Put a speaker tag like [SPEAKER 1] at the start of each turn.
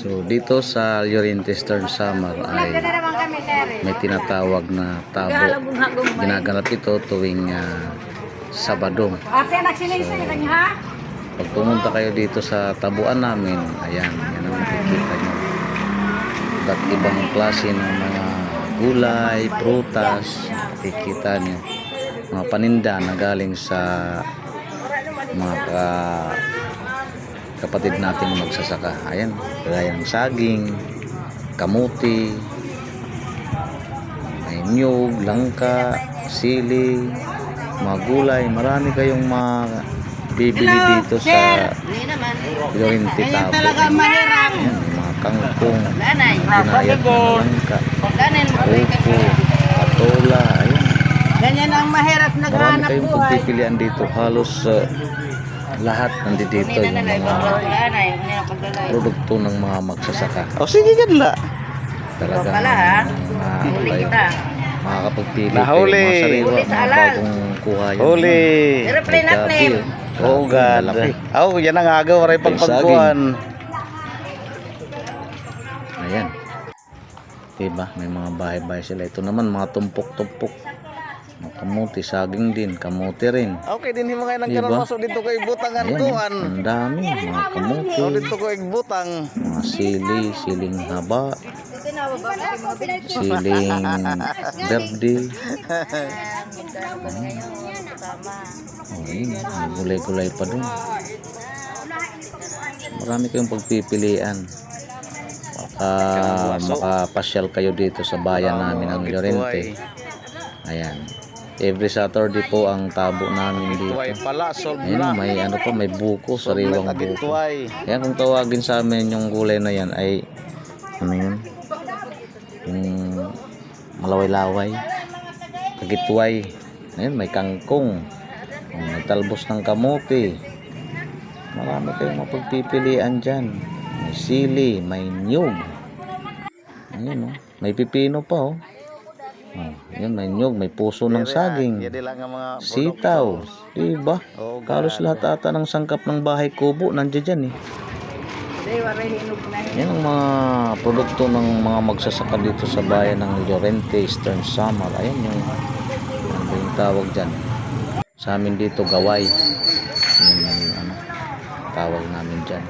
[SPEAKER 1] So dito sa Llorente Eastern Samar ay may tinatawag na tabo. Ginaganap ito tuwing ah, Sabado.
[SPEAKER 2] Ha?
[SPEAKER 1] Pag pumunta kayo dito sa tabuan namin, ayan, yan ang makikita nyo. Iba't ibang klase ng mga gulay, prutas, makikita nyo. Mga paninda na galing sa mga ka- kapatid nating magsasaka. Ayan, gaya ng saging, kamuti, may niyog, langka, sili, mga gulay. Marami kayong mga bibili dito sa Llorente Tabo. Ayan, mga kangkong, ginayat na langka, upo, patola, ayan.
[SPEAKER 2] Ganyan ang mahirap
[SPEAKER 1] Marami
[SPEAKER 2] naghanap
[SPEAKER 1] kayong
[SPEAKER 2] buhay.
[SPEAKER 1] pagpipilian dito. Halos uh, lahat nandito yung mga produkto ng mga magsasaka. O sige ganla. Talagang
[SPEAKER 2] pala, ha?
[SPEAKER 1] uh,
[SPEAKER 2] Huli kita.
[SPEAKER 1] makakapagpili
[SPEAKER 3] Nahuli.
[SPEAKER 1] kayo mga sariwa,
[SPEAKER 2] Huli sa
[SPEAKER 1] mga
[SPEAKER 2] alal.
[SPEAKER 1] bagong kuha yun.
[SPEAKER 3] Huli.
[SPEAKER 2] Aeroplane
[SPEAKER 1] May
[SPEAKER 2] at
[SPEAKER 1] gabi,
[SPEAKER 2] name.
[SPEAKER 3] Oh, God. Oh, yan ang agaw. Waray
[SPEAKER 1] May
[SPEAKER 3] pagpagbuhan.
[SPEAKER 1] Ayan. Diba? May mga bahay-bahay sila. Ito naman mga tumpok-tumpok. Kamuti, saging din, kamuti rin.
[SPEAKER 3] Okay, din mo ngayon ang
[SPEAKER 1] Diba?
[SPEAKER 3] karon maso dito ko ibutangan
[SPEAKER 1] Ayan,
[SPEAKER 3] tuan.
[SPEAKER 1] ang dami. Mga kamuti,
[SPEAKER 3] Oh, dito ko igbutang.
[SPEAKER 1] mga sili, siling haba, siling verde. May gulay-gulay pa dun. Marami kayong pagpipilian. Baka makapasyal kayo dito sa bayan namin ng Llorente. Ayan. Every Saturday po ang tabo namin dito.
[SPEAKER 3] na.
[SPEAKER 1] may ano pa, may buko, sariwang buko. Kaya kung tawagin sa amin yung gulay na yan ay ano yun? Yung malaway-laway. Kagitway. Ayun, may kangkong. May talbos ng kamote. Marami kayong mapagpipilian dyan. May sili, may nyug. Ayun oh. May pipino pa oh. Yun, may nyug, may puso ng saging.
[SPEAKER 3] Yan lang ang mga
[SPEAKER 1] Sitaw. Diba? Kalos lahat ata ng sangkap ng bahay kubo nandiyan dyan eh. Yan ang mga produkto ng mga magsasaka dito sa bayan ng Llorente, Eastern Samar. Ayan yung, ano yung tawag dyan. Sa amin dito, gaway. Yan ang ano, tawag namin dyan.